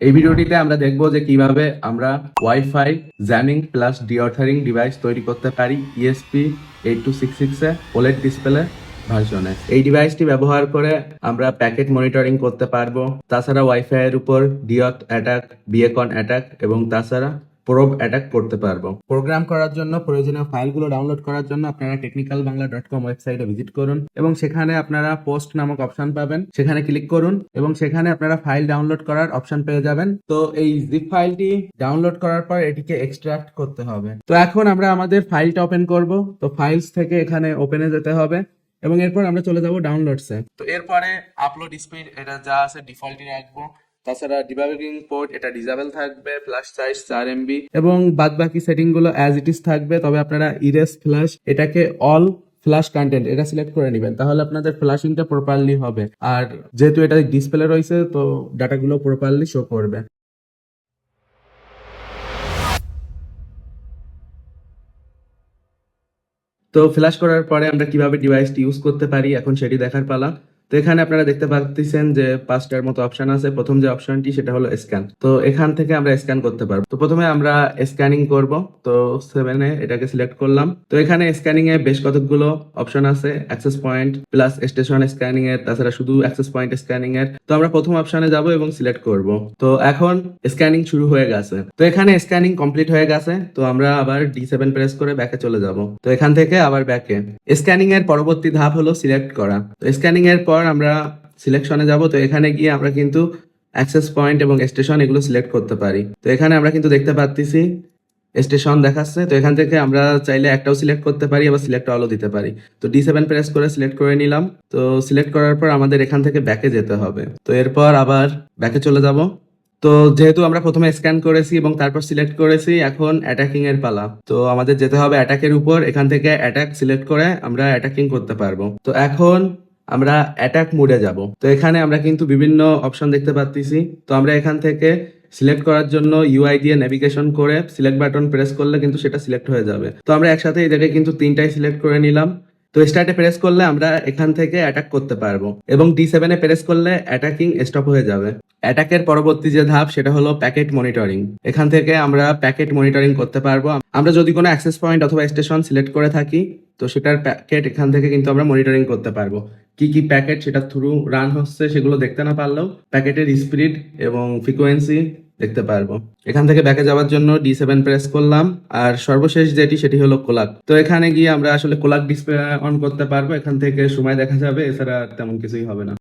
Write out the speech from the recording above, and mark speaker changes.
Speaker 1: এই ভিডিওটিতে আমরা দেখব যে কীভাবে আমরা WiFi jamming plus deauthering device তৈরি করতে পারি ইএসপি এইট টু সিক্স সিক্সে ওলেট ডিসপ্লে ভার্সনে। এই ডিভাইসটি ব্যবহার করে আমরা প্যাকেট মনিটরিং করতে পারব। তাছাড়া ওয়াইফাই এর উপর ডিওথ অ্যাটাক বিএকন অ্যাটাক এবং তাছাড়া প্রোব অ্যাটাক করতে পারব। প্রোগ্রাম করার জন্য প্রয়োজনীয় ফাইলগুলো ডাউনলোড করার জন্য আপনারা টেকনিক্যাল বাংলা ডট কম ওয়েবসাইটে ভিজিট করুন এবং সেখানে আপনারা পোস্ট নামক অপশন পাবেন। সেখানে ক্লিক করুন এবং সেখানে আপনারা ফাইল ডাউনলোড করার অপশন পেয়ে যাবেন। তো এই জিপ ফাইলটি ডাউনলোড করার পর এটিকে এক্সট্রাক্ট করতে হবে। তো এখন আমরা আমাদের ফাইলটা ওপেন করব। তো ফাইলস থেকে এখানে ওপেনে যেতে হবে এবং এরপর আমরা চলে যাব ডাউনলোডসে তো এরপরে আপলোড স্পিড এটা যা আছে ডিফল্টই রাখব। তাছাড়া ডিবাগিং পোর্ট এটা ডিজেবল থাকবে ফ্ল্যাশ সাইজ চার এমবি এবং বাদ বাকি সেটিংগুলো অ্যাজ ইট ইজ থাকবে, তবে আপনারা ইরেস ফ্ল্যাশ এটাকে অল ফ্ল্যাশ কন্টেন্ট এটা সিলেক্ট করে নেবেন, তাহলে আপনাদের ফ্ল্যাশিংটা প্রপারলি হবে। আর যেহেতু এটা ডিসপ্লে রয়েছে, তো ডাটাগুলো প্রপারলি শো করবে। তো ফ্ল্যাশ করার পরে আমরা কীভাবে ডিভাইসটি ইউজ করতে পারি, এখন সেটি দেখার পালা। তো এখানে আপনারা দেখতে পাচ্ছেন যে পাঁচটার মতো অপশন আছে। প্রথম যে অপশনটি সেটা হলো স্ক্যান তো এখান থেকে আমরা স্ক্যান করতে পারব। তো প্রথমে আমরা স্ক্যানিং করব। তো সেভেনে এটাকে সিলেক্ট করলাম। তো এখানে স্ক্যানিং এ বেশ কতগুলো অপশন আছে। Access point plus station scanning এর তাছাড়া শুধু অ্যাক্সেস পয়েন্ট স্ক্যানিং এর তো আমরা প্রথম অপশনে যাব এবং সিলেক্ট করব। তো এখন স্ক্যানিং শুরু হয়ে গেছে। তো এখানে স্ক্যানিং কমপ্লিট হয়ে গেছে। তো আমরা আবার ডি সেভেন প্রেস করে ব্যাকে চলে যাব। তো এখান থেকে আবার ব্যাকে স্ক্যানিং এর পরবর্তী ধাপ হলো সিলেক্ট করা। তো স্ক্যানিং এর পর আমরা সিলেকশনে যাব, তো এখানে গিয়ে আমরা কিন্তু অ্যাক্সেস পয়েন্ট এবং স্টেশন এগুলো সিলেক্ট করতে পারি। তো এখানে আমরা কিন্তু দেখতে পাচ্ছি স্টেশন দেখাচ্ছে, তো এখান থেকে আমরা চাইলে একটাও সিলেক্ট করতে পারি আবার সিলেক্ট অলও দিতে পারি। তো ডি সেভেন প্রেস করে সিলেক্ট করে নিলাম, তো সিলেক্ট করার পর আমাদের এখান থেকে ব্যাকে যেতে হবে। তো এরপর আবার ব্যাকে চলে যাব। তো যেহেতু আমরা প্রথমে স্ক্যান করেছি এবং তারপর সিলেক্ট করেছি, এখন অ্যাটাকিং এর পালা। তো আমাদের যেতে হবে অ্যাটাকের উপর, এখান থেকে অ্যাটাক সিলেক্ট করে আমরা অ্যাটাকিং করতে পারব। তো এখন আমরা অ্যাটাক মোডে যাব। তো এখানে আমরা কিন্তু বিভিন্ন অপশন দেখতে পাচ্ছি তো আমরা এখান থেকে সিলেক্ট করার জন্য ইউআই দিয়ে নেভিগেশন করে সিলেক্ট বাটন প্রেস করলে কিন্তু সেটা সিলেক্ট হয়ে যাবে। তো আমরা একসাথে এই জায়গায় কিন্তু তিনটাই সিলেক্ট করে নিলাম। তো স্টার্টে প্রেস করলে আমরা এখান থেকে অ্যাটাক করতে পারব। এবং ডি সেভেনে প্রেস করলে অ্যাটাকিং স্টপ হয়ে যাবে। অ্যাটাকের পরবর্তী যে ধাপ, সেটা হলো প্যাকেট মনিটরিং এখান থেকে আমরা প্যাকেট মনিটরিং করতে পারব। আমরা যদি কোনো অ্যাক্সেস পয়েন্ট অথবা স্টেশন সিলেক্ট করে থাকি তো সেটার প্যাকেট এখান থেকে কিন্তু আমরা মনিটরিং করতে পারব। কি কি প্যাকেট সেটা থ্রু রান হচ্ছে সেগুলো দেখতে না পারলেও প্যাকেটের স্পিড এবং ফ্রিকোয়েন্সি দেখতে পারব। এখান থেকে ব্যাকে যাওয়ার জন্য ডি সেভেন প্রেস করলাম আর সর্বশেষ যেটি সেটি হলো কোলাক তো এখানে গিয়ে আমরা আসলে কোলাক ডিসপ্লে অন করতে পারব। এখান থেকে সময় দেখা যাবে, এছাড়া তেমন কিছুই হবে না।